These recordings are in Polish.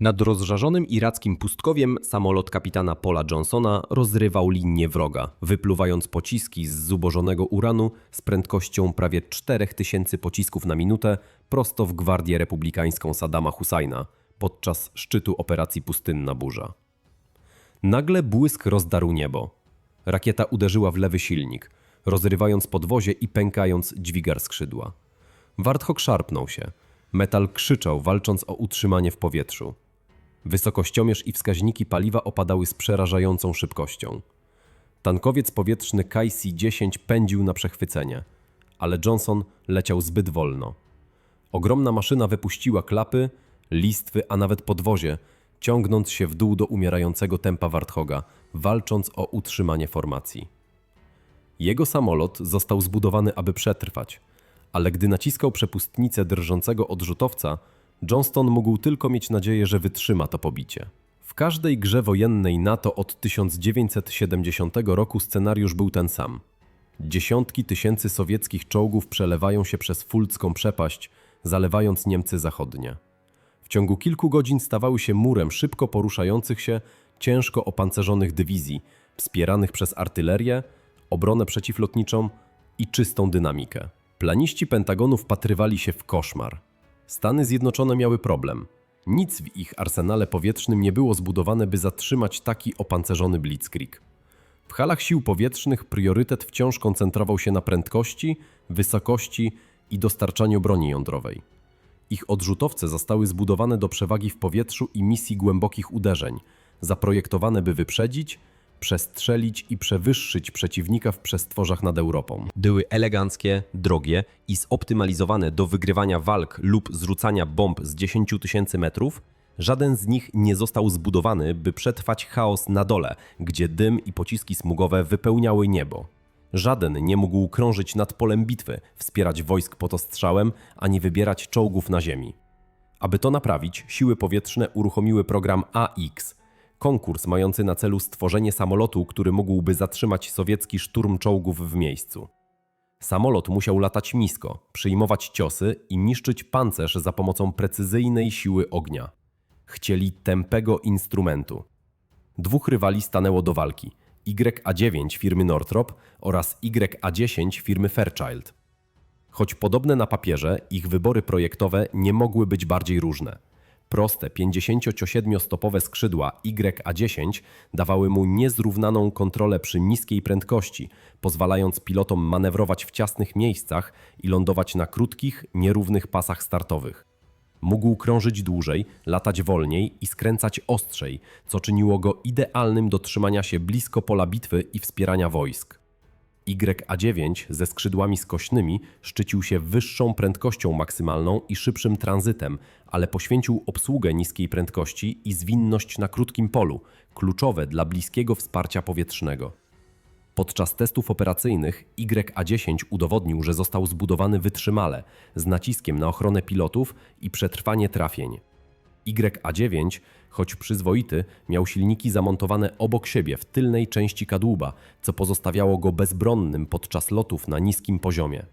Nad rozżarzonym irackim pustkowiem samolot kapitana Paula Johnsona rozrywał linię wroga, wypluwając pociski z zubożonego uranu z prędkością prawie 4000 pocisków na minutę prosto w Gwardię Republikańską Saddama Husajna podczas szczytu operacji Pustynna Burza. Nagle błysk rozdarł niebo. Rakieta uderzyła w lewy silnik, rozrywając podwozie i pękając dźwigar skrzydła. Warthog szarpnął się. Metal krzyczał, walcząc o utrzymanie w powietrzu. Wysokościomierz i wskaźniki paliwa opadały z przerażającą szybkością. Tankowiec powietrzny KC-10 pędził na przechwycenie, ale Johnson leciał zbyt wolno. Ogromna maszyna wypuściła klapy, listwy, a nawet podwozie, ciągnąc się w dół do umierającego tempa Warthoga, walcząc o utrzymanie formacji. Jego samolot został zbudowany, aby przetrwać, ale gdy naciskał przepustnicę drżącego odrzutowca, Johnston mógł tylko mieć nadzieję, że wytrzyma to pobicie. W każdej grze wojennej NATO od 1970 roku scenariusz był ten sam. Dziesiątki tysięcy sowieckich czołgów przelewają się przez Fulcką przepaść, zalewając Niemcy zachodnie. W ciągu kilku godzin stawały się murem szybko poruszających się, ciężko opancerzonych dywizji, wspieranych przez artylerię, obronę przeciwlotniczą i czystą dynamikę. Planiści Pentagonu wpatrywali się w koszmar. Stany Zjednoczone miały problem. Nic w ich arsenale powietrznym nie było zbudowane, by zatrzymać taki opancerzony blitzkrieg. W halach sił powietrznych priorytet wciąż koncentrował się na prędkości, wysokości i dostarczaniu broni jądrowej. Ich odrzutowce zostały zbudowane do przewagi w powietrzu i misji głębokich uderzeń, zaprojektowane by wyprzedzić, przestrzelić i przewyższyć przeciwnika w przestworzach nad Europą. Były eleganckie, drogie i zoptymalizowane do wygrywania walk lub zrzucania bomb z 10 tysięcy metrów, żaden z nich nie został zbudowany, by przetrwać chaos na dole, gdzie dym i pociski smugowe wypełniały niebo. Żaden nie mógł krążyć nad polem bitwy, wspierać wojsk pod ostrzałem, ani wybierać czołgów na ziemi. Aby to naprawić, siły powietrzne uruchomiły program AX, konkurs mający na celu stworzenie samolotu, który mógłby zatrzymać sowiecki szturm czołgów w miejscu. Samolot musiał latać nisko, przyjmować ciosy i niszczyć pancerz za pomocą precyzyjnej siły ognia. Chcieli tępego instrumentu. Dwóch rywali stanęło do walki: YA9 firmy Northrop oraz YA10 firmy Fairchild. Choć podobne na papierze, ich wybory projektowe nie mogły być bardziej różne. Proste 57-stopowe skrzydła YA10 dawały mu niezrównaną kontrolę przy niskiej prędkości, pozwalając pilotom manewrować w ciasnych miejscach i lądować na krótkich, nierównych pasach startowych. Mógł krążyć dłużej, latać wolniej i skręcać ostrzej, co czyniło go idealnym do trzymania się blisko pola bitwy i wspierania wojsk. YA9 ze skrzydłami skośnymi szczycił się wyższą prędkością maksymalną i szybszym tranzytem, ale poświęcił obsługę niskiej prędkości i zwinność na krótkim polu, kluczowe dla bliskiego wsparcia powietrznego. Podczas testów operacyjnych YA10 udowodnił, że został zbudowany wytrzymale, z naciskiem na ochronę pilotów i przetrwanie trafień. YA9, choć przyzwoity, miał silniki zamontowane obok siebie w tylnej części kadłuba, co pozostawiało go bezbronnym podczas lotów na niskim poziomie.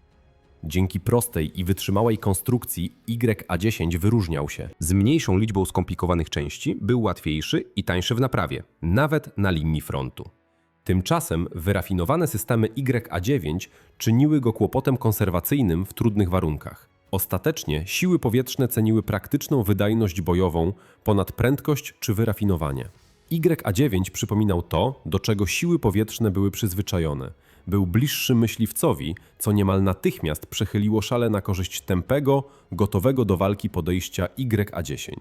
Dzięki prostej i wytrzymałej konstrukcji YA10 wyróżniał się. Z mniejszą liczbą skomplikowanych części był łatwiejszy i tańszy w naprawie, nawet na linii frontu. Tymczasem wyrafinowane systemy YA9 czyniły go kłopotem konserwacyjnym w trudnych warunkach. Ostatecznie siły powietrzne ceniły praktyczną wydajność bojową ponad prędkość czy wyrafinowanie. YA9 przypominał to, do czego siły powietrzne były przyzwyczajone. Był bliższy myśliwcowi, co niemal natychmiast przechyliło szale na korzyść tępego, gotowego do walki podejścia YA10.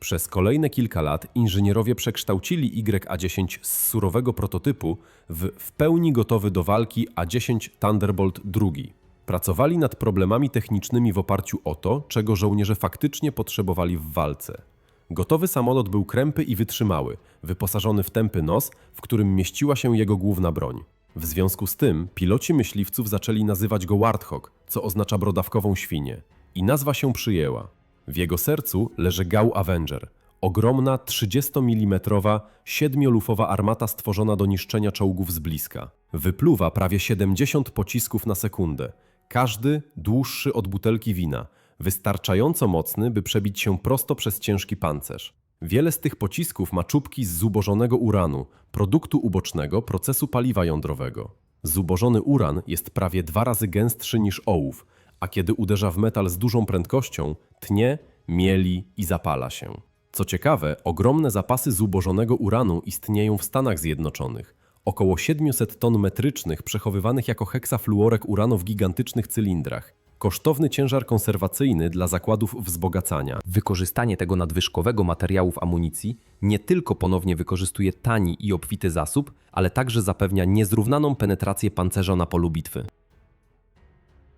Przez kolejne kilka lat inżynierowie przekształcili YA10 z surowego prototypu w w pełni gotowy do walki A10 Thunderbolt II. Pracowali nad problemami technicznymi w oparciu o to, czego żołnierze faktycznie potrzebowali w walce. Gotowy samolot był krępy i wytrzymały, wyposażony w tępy nos, w którym mieściła się jego główna broń. W związku z tym piloci myśliwców zaczęli nazywać go Warthog, co oznacza brodawkową świnię. I nazwa się przyjęła. W jego sercu leży Gau Avenger, ogromna 30 mm siedmiolufowa armata stworzona do niszczenia czołgów z bliska. Wypluwa prawie 70 pocisków na sekundę, każdy dłuższy od butelki wina, wystarczająco mocny, by przebić się prosto przez ciężki pancerz. Wiele z tych pocisków ma czubki z zubożonego uranu, produktu ubocznego procesu paliwa jądrowego. Zubożony uran jest prawie dwa razy gęstszy niż ołów, a kiedy uderza w metal z dużą prędkością, tnie, mieli i zapala się. Co ciekawe, ogromne zapasy zubożonego uranu istnieją w Stanach Zjednoczonych. Około 700 ton metrycznych przechowywanych jako heksafluorek uranu w gigantycznych cylindrach. Kosztowny ciężar konserwacyjny dla zakładów wzbogacania. Wykorzystanie tego nadwyżkowego materiału w amunicji nie tylko ponownie wykorzystuje tani i obfity zasób, ale także zapewnia niezrównaną penetrację pancerza na polu bitwy.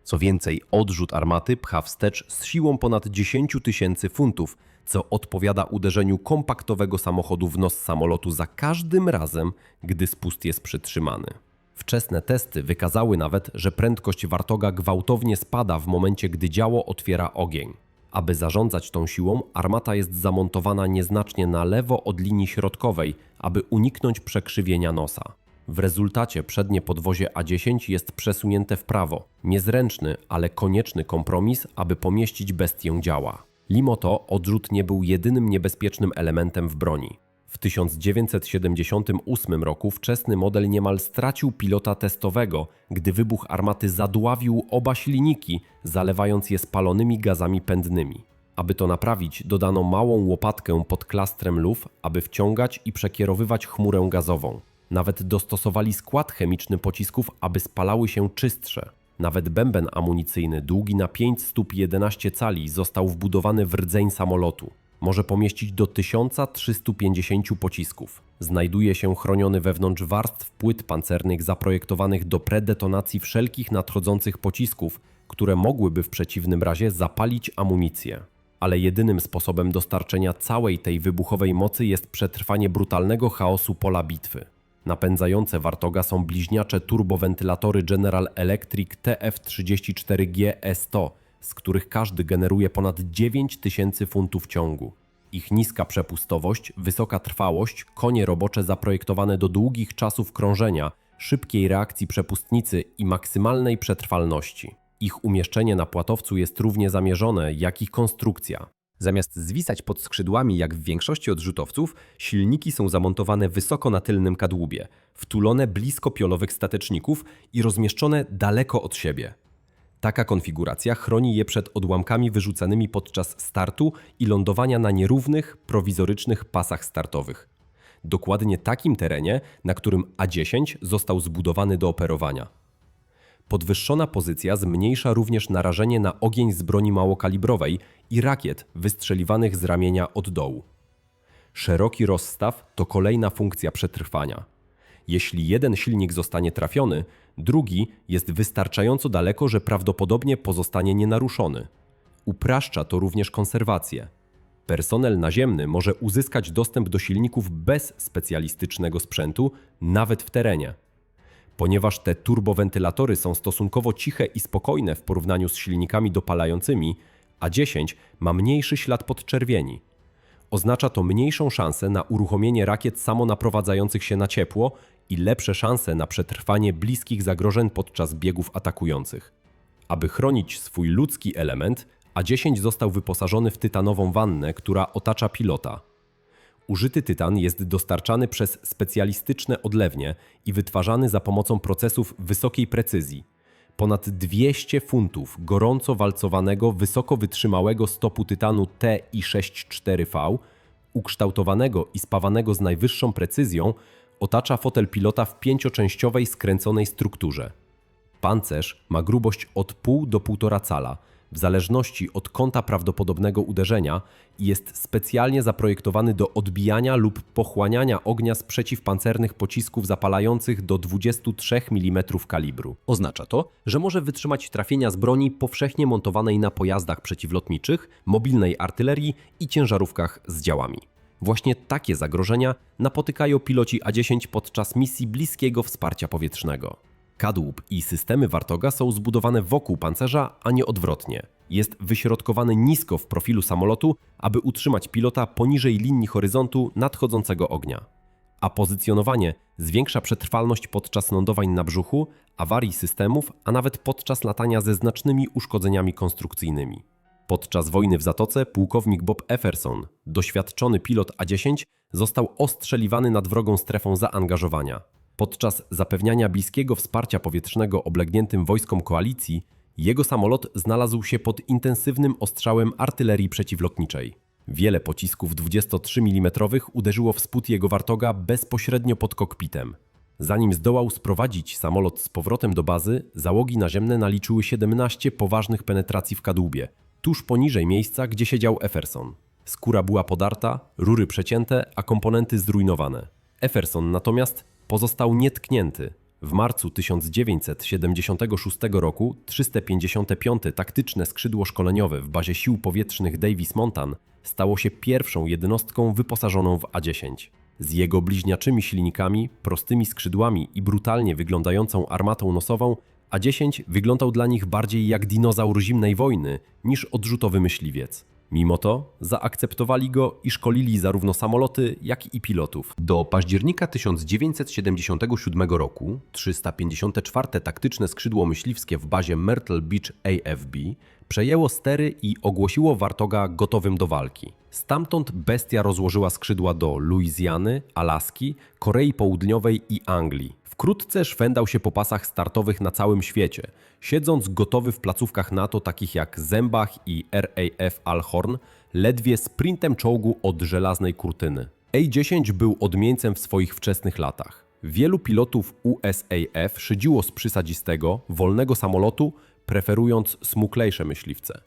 Co więcej, odrzut armaty pcha wstecz z siłą ponad 10 tysięcy funtów, co odpowiada uderzeniu kompaktowego samochodu w nos samolotu za każdym razem, gdy spust jest przytrzymany. Wczesne testy wykazały nawet, że prędkość wartoga gwałtownie spada w momencie, gdy działo otwiera ogień. Aby zarządzać tą siłą, armata jest zamontowana nieznacznie na lewo od linii środkowej, aby uniknąć przekrzywienia nosa. W rezultacie przednie podwozie A10 jest przesunięte w prawo. Niezręczny, ale konieczny kompromis, aby pomieścić bestię działa. Mimo to odrzut nie był jedynym niebezpiecznym elementem w broni. W 1978 roku wczesny model niemal stracił pilota testowego, gdy wybuch armaty zadławił oba silniki, zalewając je spalonymi gazami pędnymi. Aby to naprawić, dodano małą łopatkę pod klastrem luf, aby wciągać i przekierowywać chmurę gazową. Nawet dostosowali skład chemiczny pocisków, aby spalały się czystsze. Nawet bęben amunicyjny, długi na 5 stóp 11 cali, został wbudowany w rdzeń samolotu. Może pomieścić do 1350 pocisków. Znajduje się chroniony wewnątrz warstw płyt pancernych zaprojektowanych do predetonacji wszelkich nadchodzących pocisków, które mogłyby w przeciwnym razie zapalić amunicję. Ale jedynym sposobem dostarczenia całej tej wybuchowej mocy jest przetrwanie brutalnego chaosu pola bitwy. Napędzające Wartoga są bliźniacze turbowentylatory General Electric TF34G E100, z których każdy generuje ponad 9000 funtów ciągu. Ich niska przepustowość, wysoka trwałość, konie robocze zaprojektowane do długich czasów krążenia, szybkiej reakcji przepustnicy i maksymalnej przetrwalności. Ich umieszczenie na płatowcu jest równie zamierzone jak ich konstrukcja. Zamiast zwisać pod skrzydłami jak w większości odrzutowców, silniki są zamontowane wysoko na tylnym kadłubie, wtulone blisko piolowych stateczników i rozmieszczone daleko od siebie. Taka konfiguracja chroni je przed odłamkami wyrzucanymi podczas startu i lądowania na nierównych, prowizorycznych pasach startowych. Dokładnie takim terenie, na którym A10 został zbudowany do operowania. Podwyższona pozycja zmniejsza również narażenie na ogień z broni małokalibrowej i rakiet wystrzeliwanych z ramienia od dołu. Szeroki rozstaw to kolejna funkcja przetrwania. Jeśli jeden silnik zostanie trafiony, drugi jest wystarczająco daleko, że prawdopodobnie pozostanie nienaruszony. Upraszcza to również konserwację. Personel naziemny może uzyskać dostęp do silników bez specjalistycznego sprzętu, nawet w terenie. Ponieważ te turbowentylatory są stosunkowo ciche i spokojne w porównaniu z silnikami dopalającymi, A10 ma mniejszy ślad podczerwieni. Oznacza to mniejszą szansę na uruchomienie rakiet samonaprowadzających się na ciepło i lepsze szanse na przetrwanie bliskich zagrożeń podczas biegów atakujących. Aby chronić swój ludzki element, A10 został wyposażony w tytanową wannę, która otacza pilota. Użyty tytan jest dostarczany przez specjalistyczne odlewnie i wytwarzany za pomocą procesów wysokiej precyzji. Ponad 200 funtów gorąco walcowanego, wysoko wytrzymałego stopu tytanu TI64V, ukształtowanego i spawanego z najwyższą precyzją, otacza fotel pilota w pięcioczęściowej skręconej strukturze. Pancerz ma grubość od pół do 1,5 cala, w zależności od kąta prawdopodobnego uderzenia i jest specjalnie zaprojektowany do odbijania lub pochłaniania ognia z przeciwpancernych pocisków zapalających do 23 mm kalibru. Oznacza to, że może wytrzymać trafienia z broni powszechnie montowanej na pojazdach przeciwlotniczych, mobilnej artylerii i ciężarówkach z działami. Właśnie takie zagrożenia napotykają piloci A-10 podczas misji bliskiego wsparcia powietrznego. Kadłub i systemy Wartoga są zbudowane wokół pancerza, a nie odwrotnie. Jest wyśrodkowany nisko w profilu samolotu, aby utrzymać pilota poniżej linii horyzontu nadchodzącego ognia. A pozycjonowanie zwiększa przetrwalność podczas lądowań na brzuchu, awarii systemów, a nawet podczas latania ze znacznymi uszkodzeniami konstrukcyjnymi. Podczas wojny w Zatoce pułkownik Bob Efferson, doświadczony pilot A-10, został ostrzeliwany nad wrogą strefą zaangażowania. Podczas zapewniania bliskiego wsparcia powietrznego oblegniętym wojskom koalicji, jego samolot znalazł się pod intensywnym ostrzałem artylerii przeciwlotniczej. Wiele pocisków 23 mm uderzyło w spód jego wartoga bezpośrednio pod kokpitem. Zanim zdołał sprowadzić samolot z powrotem do bazy, załogi naziemne naliczyły 17 poważnych penetracji w kadłubie, tuż poniżej miejsca, gdzie siedział Efferson. Skóra była podarta, rury przecięte, a komponenty zrujnowane. Efferson natomiast pozostał nietknięty. W marcu 1976 roku 355. taktyczne skrzydło szkoleniowe w bazie sił powietrznych Davis Montan stało się pierwszą jednostką wyposażoną w A-10. Z jego bliźniaczymi silnikami, prostymi skrzydłami i brutalnie wyglądającą armatą nosową, A-10 wyglądał dla nich bardziej jak dinozaur zimnej wojny niż odrzutowy myśliwiec. Mimo to zaakceptowali go i szkolili zarówno samoloty, jak i pilotów. Do października 1977 roku 354. taktyczne skrzydło myśliwskie w bazie Myrtle Beach AFB przejęło stery i ogłosiło Wartoga gotowym do walki. Stamtąd bestia rozłożyła skrzydła do Luizjany, Alaski, Korei Południowej i Anglii. Wkrótce szwendał się po pasach startowych na całym świecie, siedząc gotowy w placówkach NATO takich jak Zembach i RAF Alhorn, ledwie sprintem czołgu od żelaznej kurtyny. A-10 był odmieńcem w swoich wczesnych latach. Wielu pilotów USAF szydziło z przysadzistego, wolnego samolotu, preferując smuklejsze myśliwce.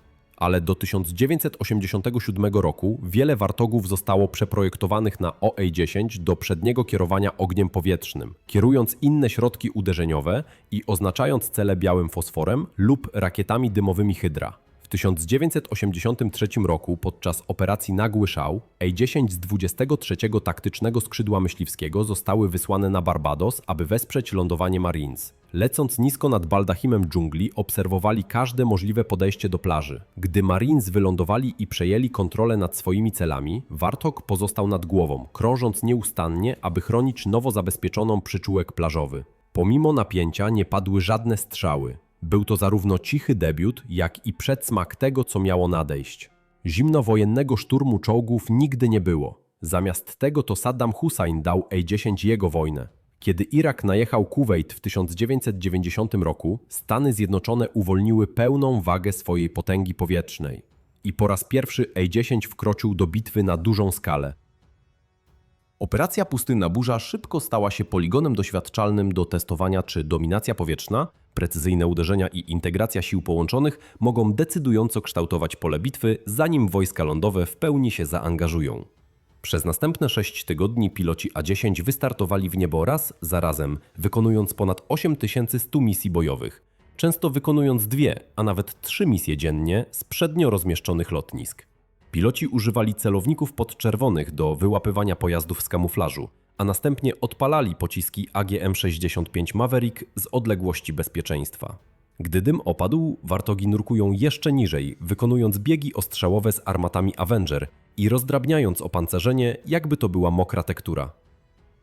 Ale do 1987 roku wiele wartogów zostało przeprojektowanych na OA-10 do przedniego kierowania ogniem powietrznym, kierując inne środki uderzeniowe i oznaczając cele białym fosforem lub rakietami dymowymi Hydra. W 1983 roku podczas operacji Nagły Szał A-10 z 23 taktycznego skrzydła myśliwskiego zostały wysłane na Barbados, aby wesprzeć lądowanie Marines. Lecąc nisko nad baldachimem dżungli, obserwowali każde możliwe podejście do plaży. Gdy Marines wylądowali i przejęli kontrolę nad swoimi celami, Wartok pozostał nad głową, krążąc nieustannie, aby chronić nowo zabezpieczoną przyczółek plażowy. Pomimo napięcia nie padły żadne strzały. Był to zarówno cichy debiut, jak i przedsmak tego, co miało nadejść. Zimnowojennego szturmu czołgów nigdy nie było. Zamiast tego to Saddam Hussein dał A-10 jego wojnę. Kiedy Irak najechał Kuwejt w 1990 roku, Stany Zjednoczone uwolniły pełną wagę swojej potęgi powietrznej. I po raz pierwszy A-10 wkroczył do bitwy na dużą skalę. Operacja Pustynna Burza szybko stała się poligonem doświadczalnym do testowania, czy dominacja powietrzna, precyzyjne uderzenia i integracja sił połączonych mogą decydująco kształtować pole bitwy, zanim wojska lądowe w pełni się zaangażują. Przez następne 6 tygodni piloci A-10 wystartowali w niebo raz za razem, wykonując ponad 8100 misji bojowych, często wykonując dwie, a nawet trzy misje dziennie z przednio rozmieszczonych lotnisk. Piloci używali celowników podczerwonych do wyłapywania pojazdów z kamuflażu, a następnie odpalali pociski AGM-65 Maverick z odległości bezpieczeństwa. Gdy dym opadł, wartogi nurkują jeszcze niżej, wykonując biegi ostrzałowe z armatami Avenger i rozdrabniając opancerzenie, jakby to była mokra tektura.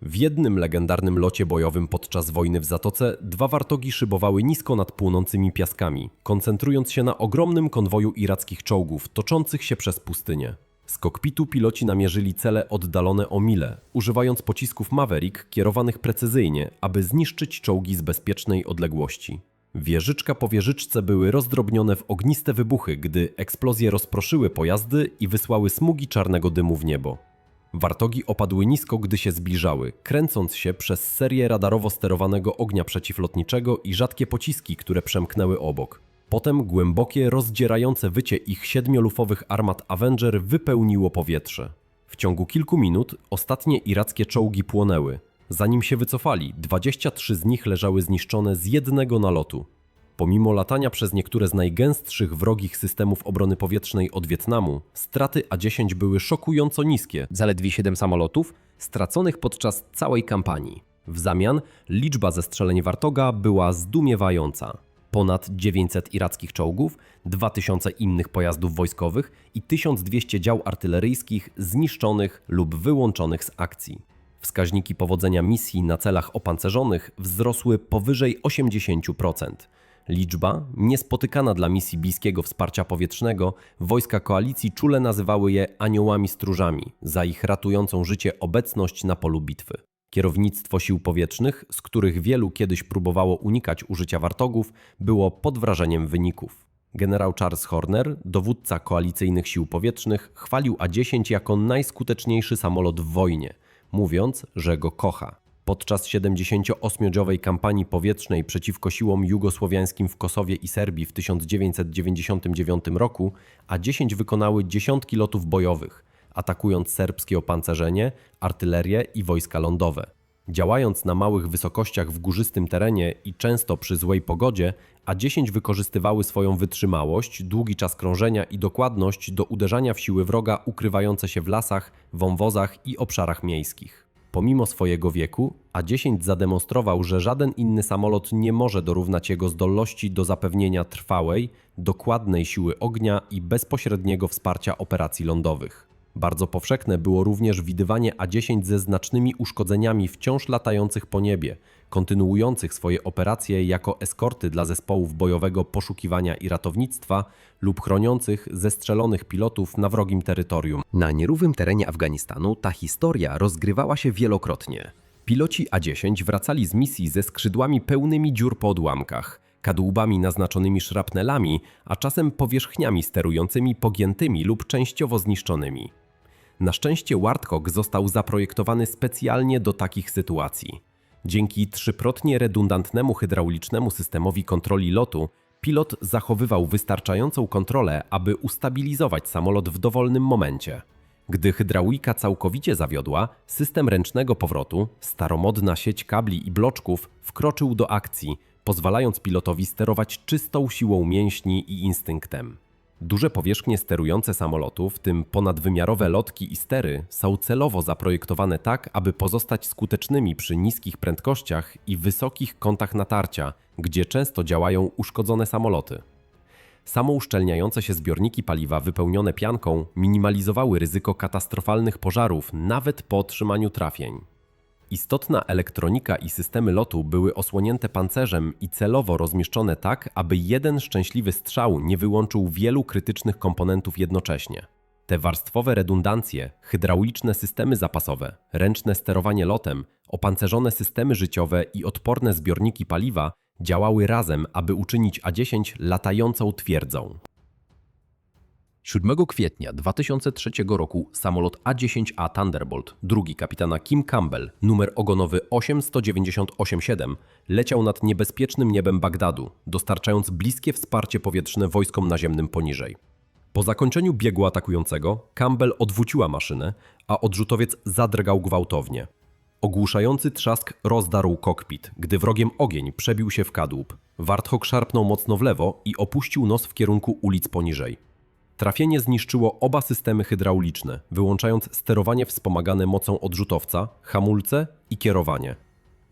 W jednym legendarnym locie bojowym podczas wojny w Zatoce dwa wartogi szybowały nisko nad płonącymi piaskami, koncentrując się na ogromnym konwoju irackich czołgów toczących się przez pustynię. Z kokpitu piloci namierzyli cele oddalone o mile, używając pocisków Maverick kierowanych precyzyjnie, aby zniszczyć czołgi z bezpiecznej odległości. Wieżyczka po wieżyczce były rozdrobnione w ogniste wybuchy, gdy eksplozje rozproszyły pojazdy i wysłały smugi czarnego dymu w niebo. Wartogi opadły nisko, gdy się zbliżały, kręcąc się przez serię radarowo sterowanego ognia przeciwlotniczego i rzadkie pociski, które przemknęły obok. Potem głębokie, rozdzierające wycie ich siedmiolufowych armat Avenger wypełniło powietrze. W ciągu kilku minut ostatnie irackie czołgi płonęły. Zanim się wycofali, 23 z nich leżały zniszczone z jednego nalotu. Pomimo latania przez niektóre z najgęstszych wrogich systemów obrony powietrznej od Wietnamu, straty A-10 były szokująco niskie, zaledwie 7 samolotów, straconych podczas całej kampanii. W zamian liczba zestrzeleń Wartoga była zdumiewająca. Ponad 900 irackich czołgów, 2000 innych pojazdów wojskowych i 1200 dział artyleryjskich zniszczonych lub wyłączonych z akcji. Wskaźniki powodzenia misji na celach opancerzonych wzrosły powyżej 80%. Liczba, niespotykana dla misji bliskiego wsparcia powietrznego, wojska koalicji czule nazywały je aniołami stróżami za ich ratującą życie obecność na polu bitwy. Kierownictwo sił powietrznych, z których wielu kiedyś próbowało unikać użycia wartogów, było pod wrażeniem wyników. Generał Charles Horner, dowódca koalicyjnych sił powietrznych, chwalił A-10 jako najskuteczniejszy samolot w wojnie, mówiąc, że go kocha. Podczas 78-dziowej kampanii powietrznej przeciwko siłom jugosłowiańskim w Kosowie i Serbii w 1999 roku A-10 wykonały dziesiątki lotów bojowych, atakując serbskie opancerzenie, artylerię i wojska lądowe. Działając na małych wysokościach w górzystym terenie i często przy złej pogodzie, A-10 wykorzystywały swoją wytrzymałość, długi czas krążenia i dokładność do uderzania w siły wroga ukrywające się w lasach, wąwozach i obszarach miejskich. Pomimo swojego wieku, A-10 zademonstrował, że żaden inny samolot nie może dorównać jego zdolności do zapewnienia trwałej, dokładnej siły ognia i bezpośredniego wsparcia operacji lądowych. Bardzo powszechne było również widywanie A-10 ze znacznymi uszkodzeniami wciąż latających po niebie, kontynuujących swoje operacje jako eskorty dla zespołów bojowego poszukiwania i ratownictwa lub chroniących zestrzelonych pilotów na wrogim terytorium. Na nierównym terenie Afganistanu ta historia rozgrywała się wielokrotnie. Piloci A-10 wracali z misji ze skrzydłami pełnymi dziur po odłamkach, kadłubami naznaczonymi szrapnelami, a czasem powierzchniami sterującymi pogiętymi lub częściowo zniszczonymi. Na szczęście Warthog został zaprojektowany specjalnie do takich sytuacji. Dzięki trzyprotnie redundantnemu hydraulicznemu systemowi kontroli lotu, pilot zachowywał wystarczającą kontrolę, aby ustabilizować samolot w dowolnym momencie. Gdy hydraulika całkowicie zawiodła, system ręcznego powrotu, staromodna sieć kabli i bloczków wkroczył do akcji, pozwalając pilotowi sterować czystą siłą mięśni i instynktem. Duże powierzchnie sterujące samolotu, w tym ponadwymiarowe lotki i stery, są celowo zaprojektowane tak, aby pozostać skutecznymi przy niskich prędkościach i wysokich kątach natarcia, gdzie często działają uszkodzone samoloty. Samouszczelniające się zbiorniki paliwa wypełnione pianką minimalizowały ryzyko katastrofalnych pożarów nawet po otrzymaniu trafień. Istotna elektronika i systemy lotu były osłonięte pancerzem i celowo rozmieszczone tak, aby jeden szczęśliwy strzał nie wyłączył wielu krytycznych komponentów jednocześnie. Te warstwowe redundancje, hydrauliczne systemy zapasowe, ręczne sterowanie lotem, opancerzone systemy życiowe i odporne zbiorniki paliwa działały razem, aby uczynić A-10 latającą twierdzą. 7 kwietnia 2003 roku samolot A-10A Thunderbolt, drugi kapitana Kim Campbell, numer ogonowy 80987, leciał nad niebezpiecznym niebem Bagdadu, dostarczając bliskie wsparcie powietrzne wojskom naziemnym poniżej. Po zakończeniu biegu atakującego, Campbell odwróciła maszynę, a odrzutowiec zadrgał gwałtownie. Ogłuszający trzask rozdarł kokpit, gdy wrogiem ogień przebił się w kadłub. Warthog szarpnął mocno w lewo i opuścił nos w kierunku ulic poniżej. Trafienie zniszczyło oba systemy hydrauliczne, wyłączając sterowanie wspomagane mocą odrzutowca, hamulce i kierowanie.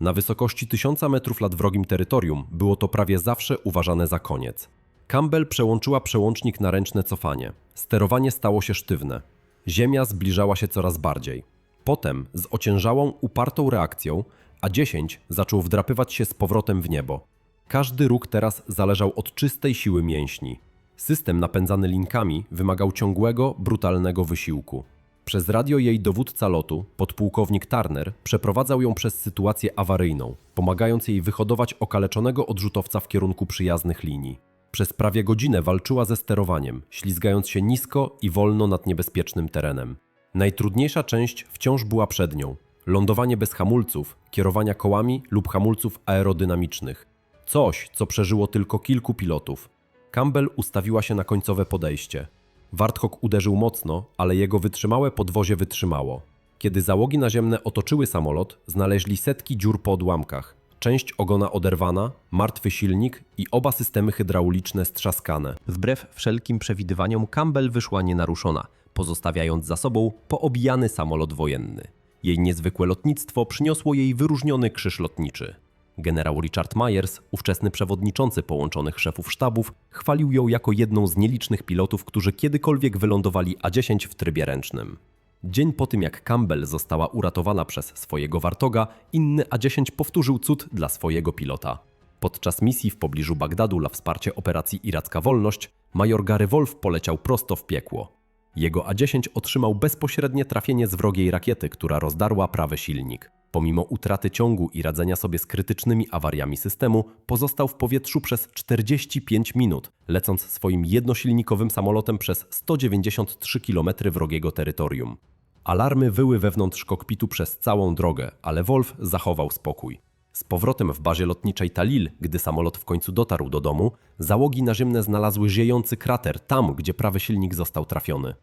Na wysokości 1000 metrów nad wrogim terytorium było to prawie zawsze uważane za koniec. Campbell przełączyła przełącznik na ręczne cofanie. Sterowanie stało się sztywne. Ziemia zbliżała się coraz bardziej. Potem, z ociężałą, upartą reakcją, A-10 zaczął wdrapywać się z powrotem w niebo. Każdy ruch teraz zależał od czystej siły mięśni. System napędzany linkami wymagał ciągłego, brutalnego wysiłku. Przez radio jej dowódca lotu, podpułkownik Turner, przeprowadzał ją przez sytuację awaryjną, pomagając jej wyhodować okaleczonego odrzutowca w kierunku przyjaznych linii. Przez prawie godzinę walczyła ze sterowaniem, ślizgając się nisko i wolno nad niebezpiecznym terenem. Najtrudniejsza część wciąż była przed nią. Lądowanie bez hamulców, kierowania kołami lub hamulców aerodynamicznych. Coś, co przeżyło tylko kilku pilotów. Campbell ustawiła się na końcowe podejście. Warthog uderzył mocno, ale jego wytrzymałe podwozie wytrzymało. Kiedy załogi naziemne otoczyły samolot, znaleźli setki dziur po odłamkach. Część ogona oderwana, martwy silnik i oba systemy hydrauliczne strzaskane. Wbrew wszelkim przewidywaniom Campbell wyszła nienaruszona, pozostawiając za sobą poobijany samolot wojenny. Jej niezwykłe lotnictwo przyniosło jej wyróżniony krzyż lotniczy. Generał Richard Myers, ówczesny przewodniczący połączonych szefów sztabów, chwalił ją jako jedną z nielicznych pilotów, którzy kiedykolwiek wylądowali A-10 w trybie ręcznym. Dzień po tym, jak Campbell została uratowana przez swojego wartoga, inny A-10 powtórzył cud dla swojego pilota. Podczas misji w pobliżu Bagdadu dla wsparcia operacji Iracka Wolność, major Gary Wolf poleciał prosto w piekło. Jego A-10 otrzymał bezpośrednie trafienie z wrogiej rakiety, która rozdarła prawy silnik. Pomimo utraty ciągu i radzenia sobie z krytycznymi awariami systemu, pozostał w powietrzu przez 45 minut, lecąc swoim jednosilnikowym samolotem przez 193 km wrogiego terytorium. Alarmy wyły wewnątrz kokpitu przez całą drogę, ale Wolf zachował spokój. Z powrotem w bazie lotniczej Talil, gdy samolot w końcu dotarł do domu, załogi naziemne znalazły ziejący krater tam, gdzie prawy silnik został trafiony.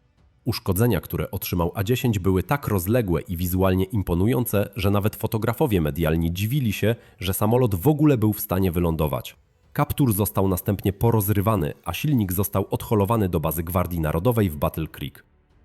Uszkodzenia, które otrzymał A-10 były tak rozległe i wizualnie imponujące, że nawet fotografowie medialni dziwili się, że samolot w ogóle był w stanie wylądować. Kaptur został następnie porozrywany, a silnik został odholowany do bazy Gwardii Narodowej w Battle Creek.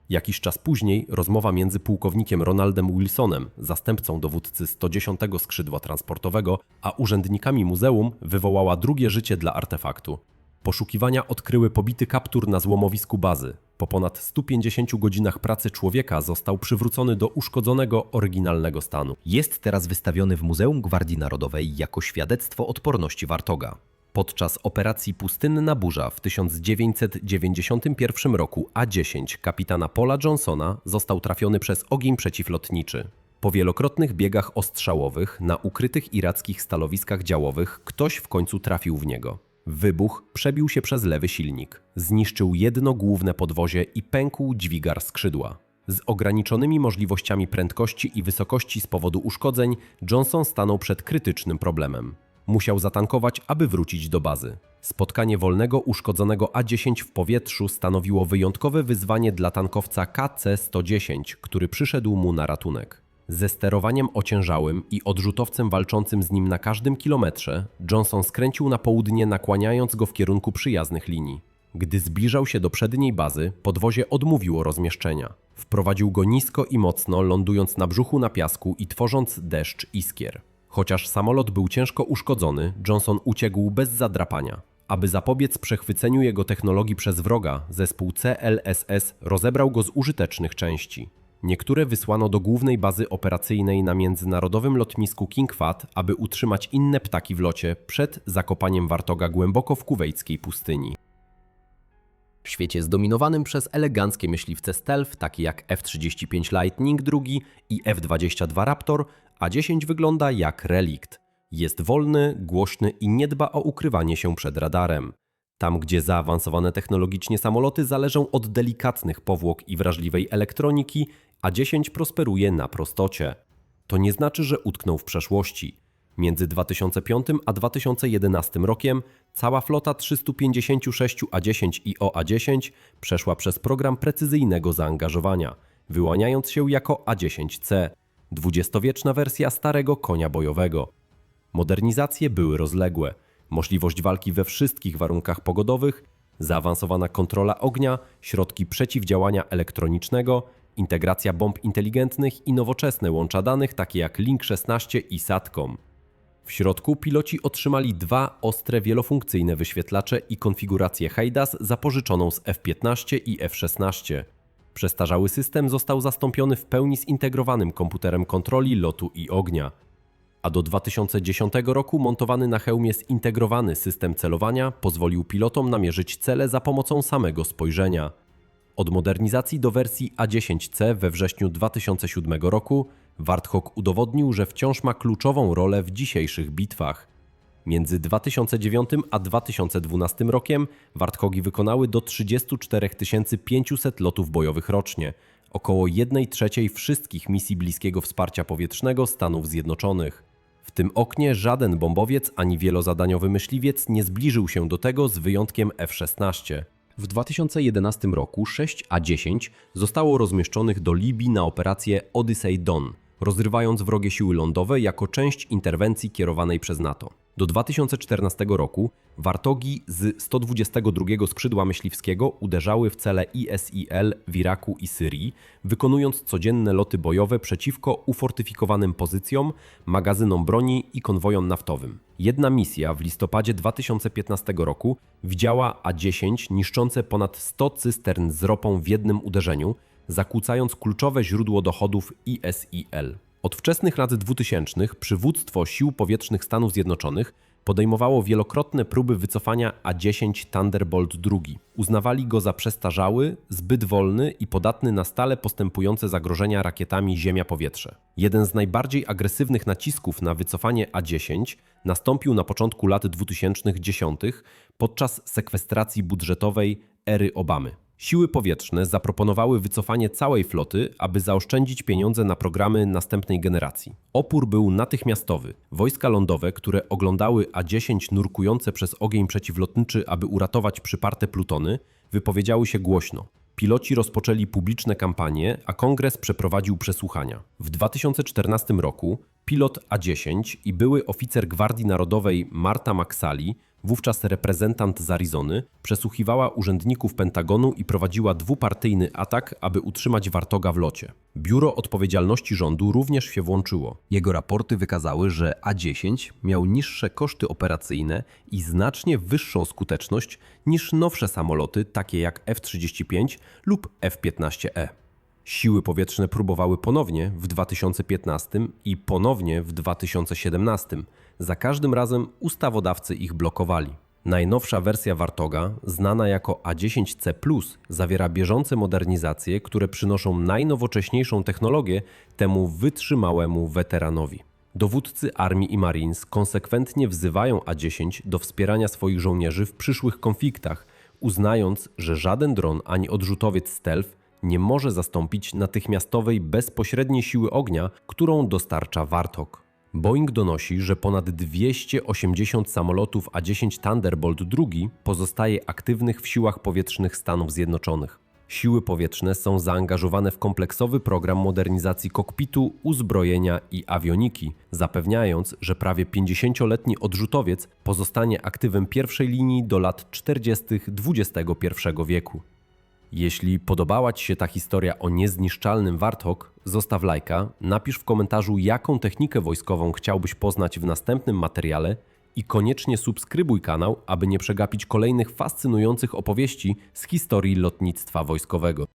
Jakiś czas później rozmowa między pułkownikiem Ronaldem Wilsonem, zastępcą dowódcy 110 skrzydła transportowego, a urzędnikami muzeum wywołała drugie życie dla artefaktu. Poszukiwania odkryły pobity kaptur na złomowisku bazy. Po ponad 150 godzinach pracy człowieka został przywrócony do uszkodzonego, oryginalnego stanu. Jest teraz wystawiony w Muzeum Gwardii Narodowej jako świadectwo odporności Wartoga. Podczas operacji Pustynna Burza w 1991 roku A-10 kapitana Paula Johnsona został trafiony przez ogień przeciwlotniczy. Po wielokrotnych biegach ostrzałowych na ukrytych irackich stalowiskach działowych ktoś w końcu trafił w niego. Wybuch przebił się przez lewy silnik, zniszczył jedno główne podwozie i pękł dźwigar skrzydła. Z ograniczonymi możliwościami prędkości i wysokości z powodu uszkodzeń, Johnson stanął przed krytycznym problemem. Musiał zatankować, aby wrócić do bazy. Spotkanie wolnego uszkodzonego A-10 w powietrzu stanowiło wyjątkowe wyzwanie dla tankowca KC-110, który przyszedł mu na ratunek. Ze sterowaniem ociężałym i odrzutowcem walczącym z nim na każdym kilometrze, Johnson skręcił na południe, nakłaniając go w kierunku przyjaznych linii. Gdy zbliżał się do przedniej bazy, podwozie odmówiło rozmieszczenia. Wprowadził go nisko i mocno, lądując na brzuchu na piasku i tworząc deszcz iskier. Chociaż samolot był ciężko uszkodzony, Johnson uciekł bez zadrapania. Aby zapobiec przechwyceniu jego technologii przez wroga, zespół CLSS rozebrał go z użytecznych części. Niektóre wysłano do głównej bazy operacyjnej na międzynarodowym lotnisku King aby utrzymać inne ptaki w locie przed zakopaniem Wartoga głęboko w kuwejskiej pustyni. W świecie zdominowanym przez eleganckie myśliwce stealth, takie jak F-35 Lightning II i F-22 Raptor, A-10 wygląda jak relikt. Jest wolny, głośny i nie dba o ukrywanie się przed radarem. Tam, gdzie zaawansowane technologicznie samoloty zależą od delikatnych powłok i wrażliwej elektroniki, A-10 prosperuje na prostocie. To nie znaczy, że utknął w przeszłości. Między 2005 a 2011 rokiem cała flota 356 A-10 i OA-10 przeszła przez program precyzyjnego zaangażowania, wyłaniając się jako A-10C, dwudziestowieczna wersja starego konia bojowego. Modernizacje były rozległe, możliwość walki we wszystkich warunkach pogodowych, zaawansowana kontrola ognia, środki przeciwdziałania elektronicznego, integracja bomb inteligentnych i nowoczesne łącza danych takie jak Link 16 i SATCOM. W środku piloci otrzymali dwa ostre wielofunkcyjne wyświetlacze i konfigurację HIDAS zapożyczoną z F-15 i F-16. Przestarzały system został zastąpiony w pełni zintegrowanym komputerem kontroli lotu i ognia. A do 2010 roku montowany na hełmie zintegrowany system celowania pozwolił pilotom namierzyć cele za pomocą samego spojrzenia. Od modernizacji do wersji A10C we wrześniu 2007 roku Warthog udowodnił, że wciąż ma kluczową rolę w dzisiejszych bitwach. Między 2009 a 2012 rokiem Warthogi wykonały do 34 500 lotów bojowych rocznie, około 1 trzeciej wszystkich misji bliskiego wsparcia powietrznego Stanów Zjednoczonych. W tym oknie żaden bombowiec ani wielozadaniowy myśliwiec nie zbliżył się do tego z wyjątkiem F-16. W 2011 roku 6 A-10 zostało rozmieszczonych do Libii na operację Odyssey Dawn, rozrywając wrogie siły lądowe jako część interwencji kierowanej przez NATO. Do 2014 roku wartogi z 122 skrzydła myśliwskiego uderzały w cele ISIL w Iraku i Syrii, wykonując codzienne loty bojowe przeciwko ufortyfikowanym pozycjom, magazynom broni i konwojom naftowym. Jedna misja w listopadzie 2015 roku widziała A-10 niszczące ponad 100 cystern z ropą w jednym uderzeniu, zakłócając kluczowe źródło dochodów ISIL. Od wczesnych lat 2000 przywództwo sił powietrznych Stanów Zjednoczonych podejmowało wielokrotne próby wycofania A-10 Thunderbolt II. Uznawali go za przestarzały, zbyt wolny i podatny na stale postępujące zagrożenia rakietami Ziemia-Powietrze. Jeden z najbardziej agresywnych nacisków na wycofanie A-10 nastąpił na początku lat 2010 podczas sekwestracji budżetowej ery Obamy. Siły powietrzne zaproponowały wycofanie całej floty, aby zaoszczędzić pieniądze na programy następnej generacji. Opór był natychmiastowy. Wojska lądowe, które oglądały A-10 nurkujące przez ogień przeciwlotniczy, aby uratować przyparte plutony, wypowiedziały się głośno. Piloci rozpoczęli publiczne kampanie, a kongres przeprowadził przesłuchania. W 2014 roku pilot A-10 i były oficer Gwardii Narodowej Marta Maksali, wówczas reprezentant z Arizony, przesłuchiwała urzędników Pentagonu i prowadziła dwupartyjny atak, aby utrzymać Wartoga w locie. Biuro Odpowiedzialności Rządu również się włączyło. Jego raporty wykazały, że A10 miał niższe koszty operacyjne i znacznie wyższą skuteczność niż nowsze samoloty takie jak F-35 lub F-15E. Siły powietrzne próbowały ponownie w 2015 i ponownie w 2017. Za każdym razem ustawodawcy ich blokowali. Najnowsza wersja Wartoga, znana jako A10C, zawiera bieżące modernizacje, które przynoszą najnowocześniejszą technologię temu wytrzymałemu weteranowi. Dowódcy armii i Marines konsekwentnie wzywają A10 do wspierania swoich żołnierzy w przyszłych konfliktach, uznając, że żaden dron ani odrzutowiec stealth nie może zastąpić natychmiastowej, bezpośredniej siły ognia, którą dostarcza Warthog. Boeing donosi, że ponad 280 samolotów A-10 Thunderbolt II pozostaje aktywnych w siłach powietrznych Stanów Zjednoczonych. Siły powietrzne są zaangażowane w kompleksowy program modernizacji kokpitu, uzbrojenia i awioniki, zapewniając, że prawie 50-letni odrzutowiec pozostanie aktywem pierwszej linii do lat 40. XXI wieku. Jeśli podobała Ci się ta historia o niezniszczalnym Warthog, zostaw lajka, napisz w komentarzu, jaką technikę wojskową chciałbyś poznać w następnym materiale i koniecznie subskrybuj kanał, aby nie przegapić kolejnych fascynujących opowieści z historii lotnictwa wojskowego.